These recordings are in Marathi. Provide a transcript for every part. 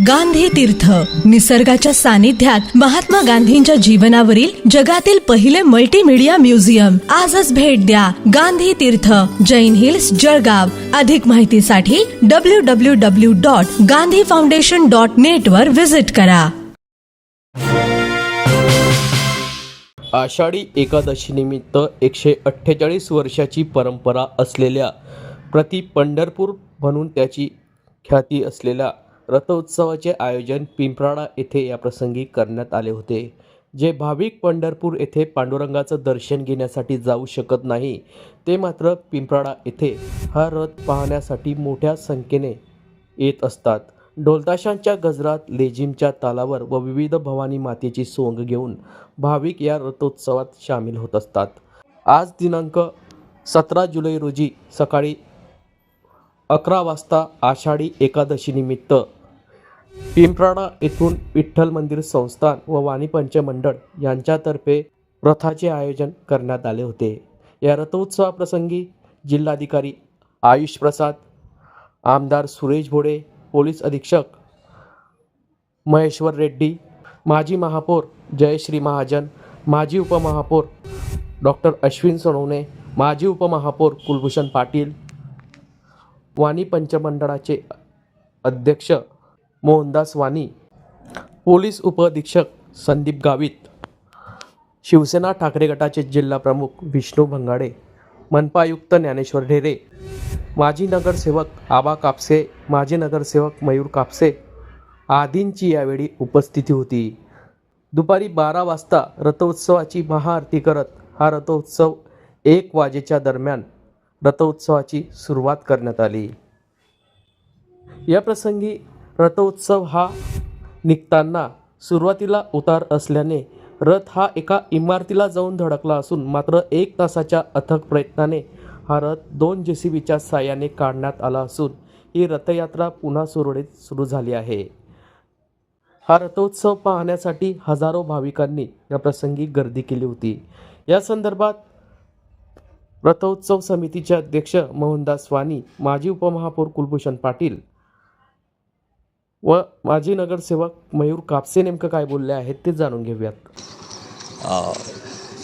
गांधी तीर्थ. निसर्गाच्या सानिध्यात महात्मा गांधींच्या जीवनावरील जगातील पहिले मल्टीमीडिया म्युझियम आजच भेट द्या गांधी तीर्थ. जैन हिल्स जळगाव. अधिक माहितीसाठी W W W dot Gandhi foundation dot net वर व्हिजिट करा. आषाढी एकादशीनिमित्त एकशे अठ्ठेचाळीस वर्षाची परंपरा असलेल्या प्रति पंढरपूर म्हणून त्याची ख्याती असलेल्या रथोत्सवाचे आयोजन पिंपराळा येथे या प्रसंगी करण्यात आले होते. जे भाविक पंढरपूर येथे पांडुरंगाचं दर्शन घेण्यासाठी जाऊ शकत नाही ते मात्र पिंपराळा येथे हा रथ पाहण्यासाठी मोठ्या संख्येने येत असतात. ढोलताशांच्या गजरात लेझिमच्या तालावर व विविध भवानी मातेची सोंग घेऊन भाविक या रथोत्सवात सामील होत असतात. आज दिनांक सतरा जुलै रोजी सकाळी अकरा वाजता आषाढी एकादशीनिमित्त पिंपराडा येथून विठ्ठल मंदिर संस्थान व वाणीपंच मंडळ यांच्यातर्फे रथाचे आयोजन करण्यात आले होते. या रथोत्सवाप्रसंगी जिल्हाधिकारी आयुष प्रसाद आमदार सुरेश भोडे पोलीस अधीक्षक महेश्वर रेड्डी माजी महापौर जयश्री महाजन माजी उपमहापौर डॉक्टर अश्विन सोनवणे माजी उपमहापौर कुलभूषण पाटील वाणी पंचमंडळाचे अध्यक्ष मोहनदास वानी पोलीस उपअधीक्षक संदीप गावित शिवसेना ठाकरे गटाचे जिल्हा प्रमुख विष्णू भंगाडे मनपायुक्त ज्ञानेश्वर ढेरे माजी नगरसेवक आबा कापसे माजी नगरसेवक मयूर कापसे आदींची यावेळी उपस्थिती होती. दुपारी बारा वाजता रथोत्सवाची महाआरती करत हा रथोत्सव एक वाजेच्या दरम्यान रथोत्सवाची सुरुवात करण्यात आली. या प्रसंगी रथोत्सव हा निघताना सुरुवातीला उतार असल्याने रथ हा एका इमारतीला जाऊन धडकला असून मात्र एक तासाच्या अथक प्रयत्नाने हा रथ दोन जे सी बीच्या साह्याने काढण्यात आला असून ही रथयात्रा पुन्हा सुरळीत सुरू झाली आहे. हा रथोत्सव पाहण्यासाठी हजारो भाविकांनी या प्रसंगी गर्दी केली होती. या संदर्भात रथोत्सव समितीचे अध्यक्ष मोहनदास वानी माजी उपमहापौर कुलभूषण पाटील व माजी नगरसेवक मयूर कापसे नेमकं काय बोलले आहेत ते जाणून घेऊयात.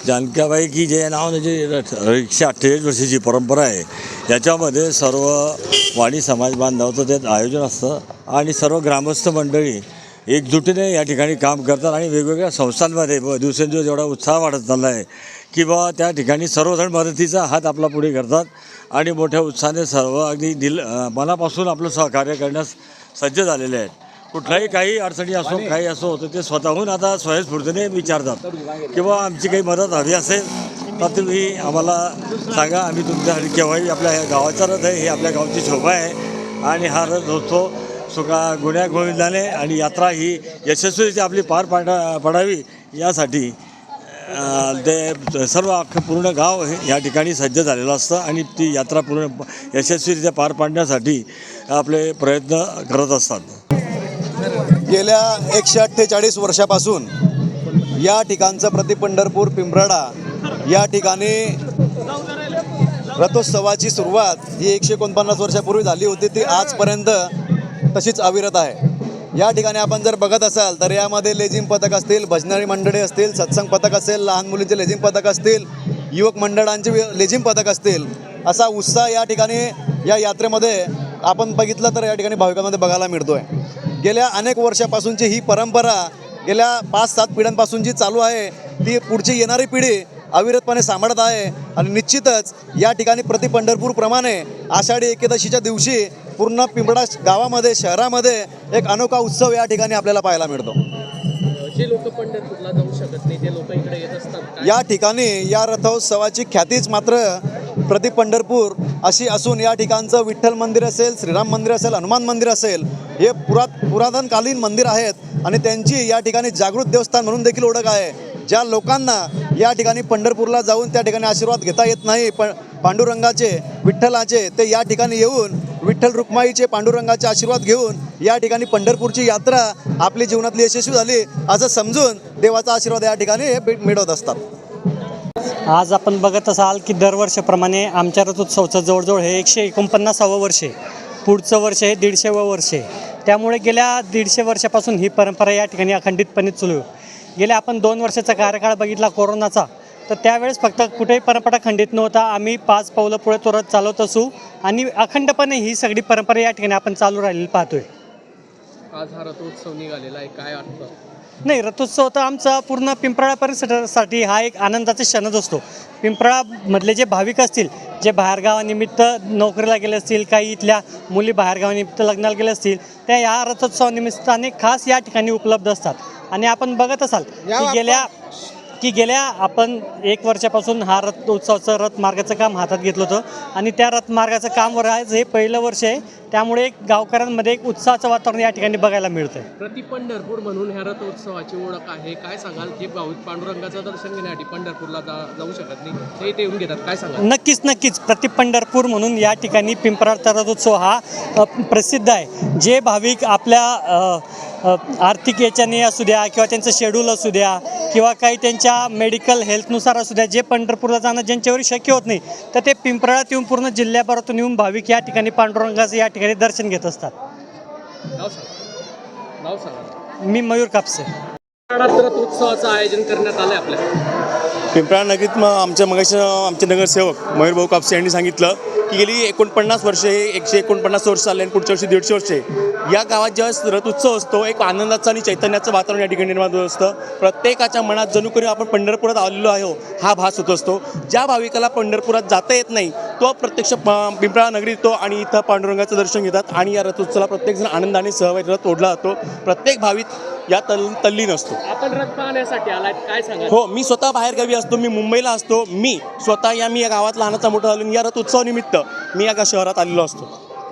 जानक्याबाई की जे नाव जे एकशे अठ्ठेचाळीस वर्षाची परंपरा आहे. याच्यामध्ये सर्व वाणी समाज बांधवाचं त्यात आयोजन असतं आणि सर्व ग्रामस्थ मंडळी एकजुटीने या ठिकाणी काम करतात आणि वेगवेगळ्या संस्थांमध्ये दिवसेंदिवस एवढा उत्साह वाढत चालला आहे. की बा त्या ठिकाणी सर्वजण मदतीचा हात आपला पुढे करतात आणि मोठ्या उत्साहाने सर्व अगदी दिल मनापासून आपलं सहकार्य करण्यास सज्ज झालेले आहेत. कुठलाही काही अडचणी असो काही असो तर ते स्वतःहून आता स्वयंस्फूर्तीने विचारतात. किंवा आमची काही मदत हवी असेल तर तुम्ही आम्हाला सांगा. आम्ही तुमच्यासाठी केव्हाही आपल्या गावाचा रथ आहे ही आपल्या गावची शोभा आहे. आणि हा रथ होतो सुका गुन्ह्या गोविंदाने. आणि यात्रा ही यशस्वीरित्या आपली पार पाडा पडावी यासाठी ते सर्व अख्खं पूर्ण गाव हे या ठिकाणी सज्ज झालेलं असतं आणि ती यात्रा पूर्ण यशस्वीरित्या पार पाडण्यासाठी आपले प्रयत्न करत असतात. गेल्या एकशे अठ्ठेचाळीस वर्षापासून या ठिकाणचं प्रति पंढरपूर पिंपराडा या ठिकाणी रथोत्सवाची सुरुवात ही एकशे एकोणपन्नास वर्षापूर्वी झाली होती. ती आजपर्यंत तशीच अविरत आहे. या ठिकाणी आपण जर बघत असाल तर यामध्ये लेझिम पथक असतील भजनारी मंडळी असतील सत्संग पथक असेल लहान मुलींचे लेझिम पथक असतील युवक मंडळांचे लेझिम पथक असतील असा उत्साह या ठिकाणी या यात्रेमध्ये आपण बघितलं तर या ठिकाणी भाविकांमध्ये बघायला मिळतो आहे गेल्या अनेक वर्षापासूनची ही परंपरा गेल्या पाच सात पिढ्यांपासून जी चालू आहे ती पुढची येणारी पिढी अविरतपणे सांभाळत आहे. आणि निश्चितच या ठिकाणी प्रति पंढरपूरप्रमाणे आषाढी एकादशीच्या दिवशी पूर्ण पिंपळा गावामध्ये शहरामध्ये एक अनोखा उत्सव या ठिकाणी आपल्याला पाहायला मिळतो. जे लोक पंढरपूरला जाऊ शकत नाही ते लोक इकडे येत असतात या ठिकाणी या रथोत्सवाची ख्यातीच मात्र प्रति पंढरपूर अशी असून या ठिकाणचं विठ्ठल मंदिर असेल श्रीराम मंदिर असेल हनुमान मंदिर असेल हे पुरात पुरातनकालीन मंदिर आहेत आणि त्यांची या ठिकाणी जागृत देवस्थान म्हणून देखील ओळख आहे. ज्या लोकांना या ठिकाणी पंढरपूरला जाऊन त्या ठिकाणी आशीर्वाद घेता येत नाही पण पांडुरंगाचे विठ्ठलाचे ते या ठिकाणी येऊन विठ्ठल रुक्माईचे पांडुरंगाचे आशीर्वाद घेऊन या ठिकाणी पंढरपूरची यात्रा आपली जीवनातली यशस्वी झाली असं समजून देवाचा आशीर्वाद या ठिकाणी हे मिळवत असतात. आज आपण बघत असाल की दरवर्षाप्रमाणे आमच्या रथोत्सवचं जवळजवळ हे एकशे एकोणपन्नासावं वर्ष आहे. पुढचं वर्ष हे दीडशेवं वर्ष आहे. त्यामुळे गेल्या दीडशे वर्षापासून ही परंपरा या ठिकाणी अखंडितपणे चालू गेल्या आपण दोन वर्षाचा कार्यकाळ बघितला कोरोनाचा. तर त्यावेळेस फक्त कुठेही परंपरा खंडित नव्हता. आम्ही पाच पावलं पुढे तुरत चालवत असू आणि अखंडपणे ही सगळी परंपरा या ठिकाणी आपण चालू राहिलेली पाहतोय. आज हा रथोत्सव निघालेला आहे. काय वाटतं? नाही रथोत्सव तर आमचा पूर्ण पिंपळा परिसरासाठी हा एक आनंदाचा क्षणच असतो. पिंपळामधले जे भाविक असतील जे बाहेरगावानिमित्त नोकरीला गेले असतील काही इथल्या मुली बाहेरगावानिमित्त लग्नाला गेले असतील त्या या रथोत्सवानिमित्ताने खास या ठिकाणी उपलब्ध असतात. आणि आपण बघत असाल की गेल्या की गेल्या. आपण एक वर्षापासून हा रथ उत्सवाचं रथ मार्गाचं काम हातात घेतलं होतं. आणि त्या रथ मार्गाचं काम वर आज हे पहिलं वर्ष आहे. त्यामुळे एक गावकऱ्यांमध्ये एक उत्साहाचं वातावरण या ठिकाणी बघायला मिळतं प्रति पंढरपूर म्हणून ह्या रथोत्सवाची ओळख आहे. काय सांगाल? जे भाविक पांडुरंगाचं दर्शन घेण्यासाठी पंढरपूरला जाऊ शकत नाही. ते इथे येऊन घेतात. काय सांगाल? नक्कीच नक्कीच. प्रति पंढरपूर म्हणून या ठिकाणी पिंपराळचा रथोत्सव हा प्रसिद्ध आहे. जे भाविक आपल्या आर्थिक याच्याने असू द्या किंवा त्यांचं शेड्यूल असू द्या किंवा काही त्यांच्या मेडिकल हेल्थनुसार असू द्या जे पंढरपूरला जाणं ज्यांच्यावर शक्य होत नाही तर ते पिंपराळात येऊन पूर्ण जिल्ह्याभरातून येऊन भाविक या ठिकाणी पांडुरंगाचं या ठिकाणी दर्शन घेत असतात. मी मयूर कापसे. रथोत्सवाचं आयोजन करण्यात आलंय आपल्या पिंपळा नगरीत मग आमच्या मगाशी आमचे नगरसेवक मयूरभाऊ कापसे यांनी सांगितलं की गेली एकोणपन्नास वर्षे एकशे एकोणपन्नास वर्ष चालले आणि पुढच्या वर्षी दीडशे वर्षे. या गावात जेव्हा रथ उत्सव असतो एक आनंदाचं आणि चैतन्याचं वातावरण या ठिकाणी निर्माण होत असतं. प्रत्येकाच्या मनात जणू करून आपण पंढरपुरात आलेलो आहो हा भास होत असतो. ज्या भाविकाला पंढरपुरात जाता येत नाही तो प्रत्यक्ष पिंपळा नगरीत येतो आणि इथं पांडुरंगाचं दर्शन घेतात. आणि या रथोत्सवाला प्रत्येकजण आनंदाने सहभागी रथ ओढला जातो. प्रत्येक भाविक या तल तल्लीन असतो. आपण रथ पाहण्यासाठी आलाय काय सांगाल? हो मी स्वतः बाहेरगावी असतो मी मुंबईला असतो मी स्वतः या मी या गावात लहानाचा मोठा झालो या रथ उत्सवानिमित्त मी या शहरात आलेलो असतो.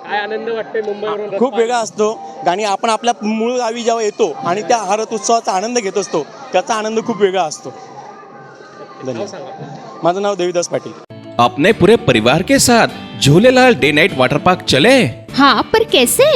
काय आनंद वाटतोय मुंबईवरून खूप वेगळा असतो. आणि आपण आपल्या मूळ गावी जेव्हा येतो आणि त्या हा रथ उत्सवाचा आनंद घेत असतो त्याचा आनंद खूप वेगळा असतो. धन्यवाद. माझं नाव देवीदास पाटील. अपने पूरे परिवार के साथ Jhulelal day night water park चले? हाँ पर कैसे?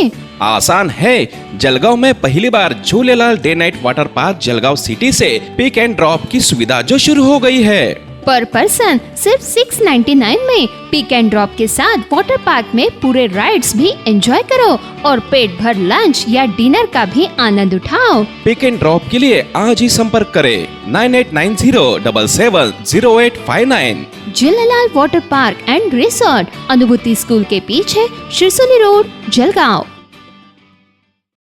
आसान है। जलगांव में पहली बार Jhulelal day night water park Jalgaon city say pick and drop की सुविधा जो शुरू हो गई है। पर पर्सन सिर्फ़ 699 में पिक एंड ड्रॉप के साथ वाटर पार्क में पूरे राइड्स भी एंजॉय करो और पेट भर लंच या डिनर का भी आनंद उठाओ। पिक एंड ड्रॉप के लिए आज ही संपर्क करें। Nine eight nine zero double seven zero eight five nine Jhulelal water park and resort Anubhuti school के पीछे शिरसोली रोड जलगांव।